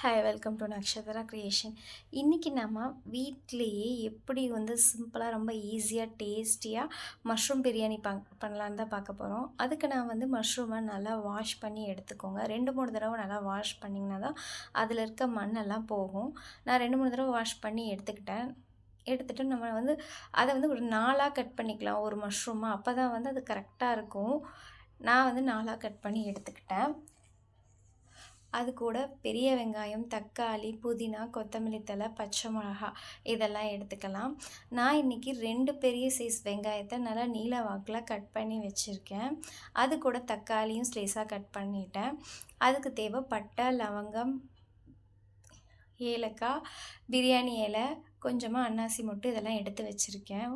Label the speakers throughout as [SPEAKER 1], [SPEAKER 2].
[SPEAKER 1] Hi welcome to Nakshatra creation இன்றைக்கி நம்ம வீட்டிலேயே எப்படி வந்து சிம்பிளாக ரொம்ப ஈஸியாக டேஸ்டியாக மஷ்ரூம் பிரியாணி பங் பண்ணலான்னு தான் பார்க்க போகிறோம் அதுக்கு நான் வந்து மஷ்ரூமை நல்லா வாஷ் பண்ணி எடுத்துக்கோங்க. ரெண்டு மூணு தடவை நல்லா வாஷ் பண்ணிங்கன்னா தான் அதில் இருக்க மண்ணெல்லாம் போகும். நான் ரெண்டு மூணு தடவை வாஷ் பண்ணி எடுத்துக்கிட்டேன். எடுத்துகிட்டு நம்ம வந்து அதை வந்து ஒரு நாளாக கட் பண்ணிக்கலாம். ஒரு மஷ்ரூமாக அப்போ தான் வந்து அது கரெக்டாக இருக்கும். நான் வந்து நாளாக கட் பண்ணி எடுத்துக்கிட்டேன். அது கூட பெரிய வெங்காயம் தக்காளி புதினா கொத்தமல்லி தழை பச்சை மிளகா. இதெல்லாம் எடுத்துக்கலாம். நான் இன்றைக்கி ரெண்டு பெரிய சைஸ் வெங்காயத்தை நல்லா நீல வாக்கில் கட் பண்ணி வச்சுருக்கேன். அது கூட தக்காளியும் ஸ்லேஸாக கட் பண்ணிட்டேன். அதுக்கு தேவை பட்டை லவங்கம் ஏலக்காய் பிரியாணி இலை கொஞ்சமாக அன்னாசி மொட்டு இதெல்லாம் எடுத்து வச்சுருக்கேன்.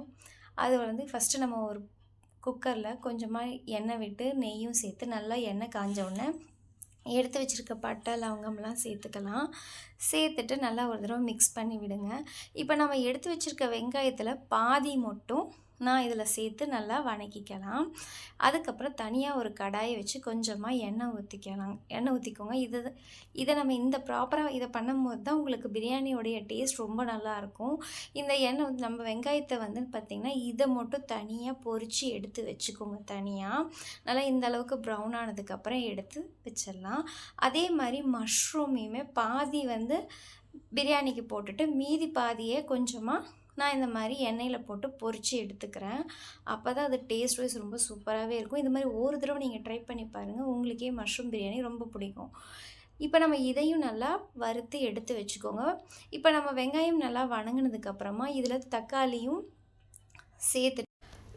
[SPEAKER 1] அது வந்து ஃபஸ்ட்டு நம்ம ஒரு குக்கரில் கொஞ்சமாக எண்ணெய் விட்டு நெய்யும் சேர்த்து நல்லா எண்ணெய் காஞ்ச உடனே எடுத்து வச்சுருக்க பட்டை லவங்கம்லாம் சேர்த்துக்கலாம். சேர்த்துட்டு நல்லா ஒரு தடவை மிக்ஸ் பண்ணி விடுங்க. இப்போ நம்ம எடுத்து வச்சுருக்க வெங்காயத்தில் பாதி மட்டும் நான் இதில் சேர்த்து நல்லா வணக்கிக்கலாம். அதுக்கப்புறம் தனியாக ஒரு கடாயை வச்சு கொஞ்சமாக எண்ணெய் ஊற்றிக்கலாம். எண்ணெய் ஊற்றிக்கோங்க. இது இதை நம்ம இந்த ப்ராப்பராக இதை பண்ணும்போது தான் உங்களுக்கு பிரியாணியோடைய டேஸ்ட் ரொம்ப நல்லாயிருக்கும் இந்த எண்ணெய் வந்து நம்ம வெங்காயத்தை வந்து பார்த்திங்கன்னா இதை மட்டும் தனியாக பொறிச்சு எடுத்து வச்சுக்கோங்க தனியாக. நல்லா இந்த அளவுக்கு ப்ரௌன் ஆனதுக்கப்புறம் எடுத்து வச்சிடலாம். அதே மாதிரி மஷ்ரூமையுமே பாதி வந்து பிரியாணிக்கு போட்டுட்டு மீதி பாதியை கொஞ்சமாக நான் இந்த மாதிரி எண்ணெயில் போட்டு பொறிச்சு எடுத்துக்கிறேன். அப்போ தான் அது டேஸ்ட் வைஸ் ரொம்ப சூப்பராகவே இருக்கும். இது மாதிரி ஒரு தடவை நீங்கள் ட்ரை பண்ணி பாருங்கள் உங்களுக்கே மஷ்ரூம் பிரியாணி ரொம்ப பிடிக்கும். இப்போ நம்ம இதையும் நல்லா வறுத்து எடுத்து வச்சுக்கோங்க. இப்போ நம்ம வெங்காயம் நல்லா வணங்கினதுக்கப்புறமா இதில் தக்காளியும் சேர்த்து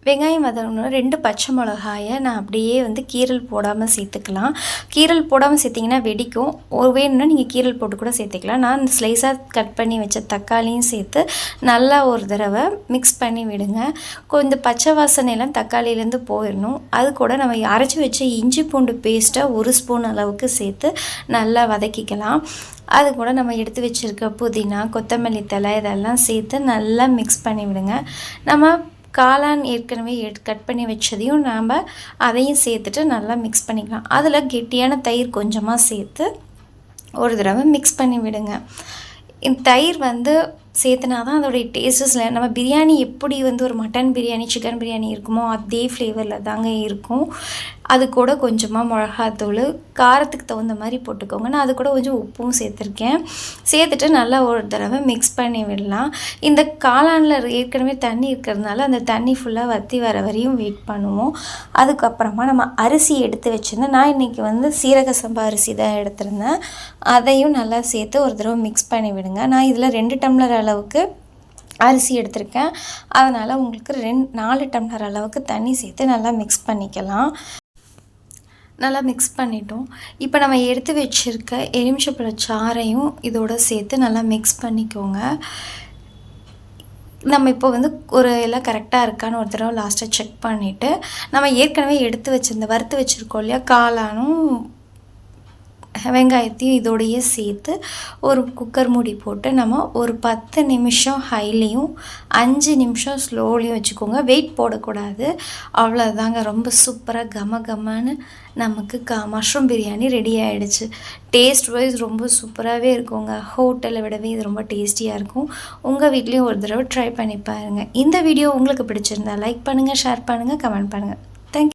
[SPEAKER 1] வெங்காயம் வதங்கணும்னா ரெண்டு பச்சை மிளகாயை நான் அப்படியே வந்து கீரல் போடாமல் சேர்த்துக்கலாம். கீரல் போடாமல் சேர்த்திங்கன்னா வெடிக்கும். ஒரு வேணும்னா நீங்கள் கீரல் போட்டு கூட சேர்த்துக்கலாம். நான் ஸ்லைஸாக கட் பண்ணி வச்ச தக்காளியும் சேர்த்து நல்லா ஒரு தடவை மிக்ஸ் பண்ணி விடுங்க. கொஞ்சம் பச்சை வாசனையெல்லாம் தக்காளியிலேருந்து போயிடணும். அது கூட நம்ம அரைச்சி வச்ச இஞ்சி பூண்டு பேஸ்ட்டை ஒரு ஸ்பூன் அளவுக்கு சேர்த்து நல்லா வதக்கிக்கலாம். அது கூட நம்ம எடுத்து வச்சுருக்க புதினா கொத்தமல்லி தலை இதெல்லாம் சேர்த்து நல்லா மிக்ஸ் பண்ணி விடுங்க. நம்ம காளான் ஏற்கனவே கட் பண்ணி வச்சதையும் நாம் அதையும் சேர்த்துட்டு நல்லா மிக்ஸ் பண்ணிக்கலாம். அதில் கெட்டியான தயிர் கொஞ்சமாக சேர்த்து ஒரு தடவை மிக்ஸ் பண்ணி விடுங்க. இந்த தயிர் வந்து சேர்த்துனா தான் அதோடைய டேஸ்டஸில் நம்ம பிரியாணி எப்படி வந்து ஒரு மட்டன் பிரியாணி சிக்கன் பிரியாணி இருக்குமோ அதே ஃப்ளேவரில் தாங்க இருக்கும். அது கூட கொஞ்சமாக மிளகாத்தூள் காரத்துக்கு தகுந்த மாதிரி போட்டுக்கோங்க. நான் அது கூட கொஞ்சம் உப்பும் சேர்த்துருக்கேன். சேர்த்துட்டு நல்லா ஒரு தடவை மிக்ஸ் பண்ணி விடலாம். இந்த காளானில் ஏற்கனவே தண்ணி இருக்கிறதுனால அந்த தண்ணி ஃபுல்லாக வற்றி வர வரையும் வெயிட் பண்ணுவோம். அதுக்கப்புறமா நம்ம அரிசி எடுத்து வச்சுருந்தேன். நான் இன்றைக்கி வந்து சீரக சம்பா அரிசி தான் எடுத்திருந்தேன். அதையும் நல்லா சேர்த்து ஒரு தடவை மிக்ஸ் பண்ணி விடுங்க. நான் இதில் ரெண்டு டம்ளர் அளவுக்கு அரிசி எடுத்திருக்கேன். அதனால் உங்களுக்கு ரெண்டு நாலு டம்ளர் அளவுக்கு தண்ணி சேர்த்து நல்லா மிக்ஸ் பண்ணிக்கலாம். நல்லா மிக்ஸ் பண்ணிட்டோம். இப்போ நம்ம எடுத்து வச்சுருக்க எலுமிச்சப்பழ சாறையும் இதோட சேர்த்து நல்லா மிக்ஸ் பண்ணிக்கோங்க. நம்ம இப்போ வந்து ஒரு எல்லாம் கரெக்டாக இருக்கான்னு ஒரு தடவை லாஸ்ட்டாக செக் பண்ணிவிட்டு நம்ம ஏற்கனவே எடுத்து வச்சுருந்த வறுத்து வச்சுருக்கோம் இல்லையா காளானும் வெங்காயத்தையும் இதோடையே சேர்த்து ஒரு குக்கர் மூடி போட்டு நம்ம ஒரு பத்து நிமிஷம் ஹைலையும் அஞ்சு நிமிஷம் ஸ்லோலையும் வச்சுக்கோங்க. வெயிட் போடக்கூடாது. அவ்வளோதாங்க ரொம்ப சூப்பராக கம கமன்னு நமக்கு க மஷ்ரூம் பிரியாணி ரெடி ஆகிடுச்சு டேஸ்ட் வைஸ் ரொம்ப சூப்பராகவே இருக்குங்க. ஹோட்டலை விடவே இது ரொம்ப டேஸ்டியாக இருக்கும். உங்கள் வீட்லேயும் ஒரு தடவை ட்ரை பண்ணி பாருங்கள் இந்த வீடியோ உங்களுக்கு பிடிச்சிருந்தா லைக் பண்ணுங்கள் ஷேர் பண்ணுங்கள் கமெண்ட் பண்ணுங்கள்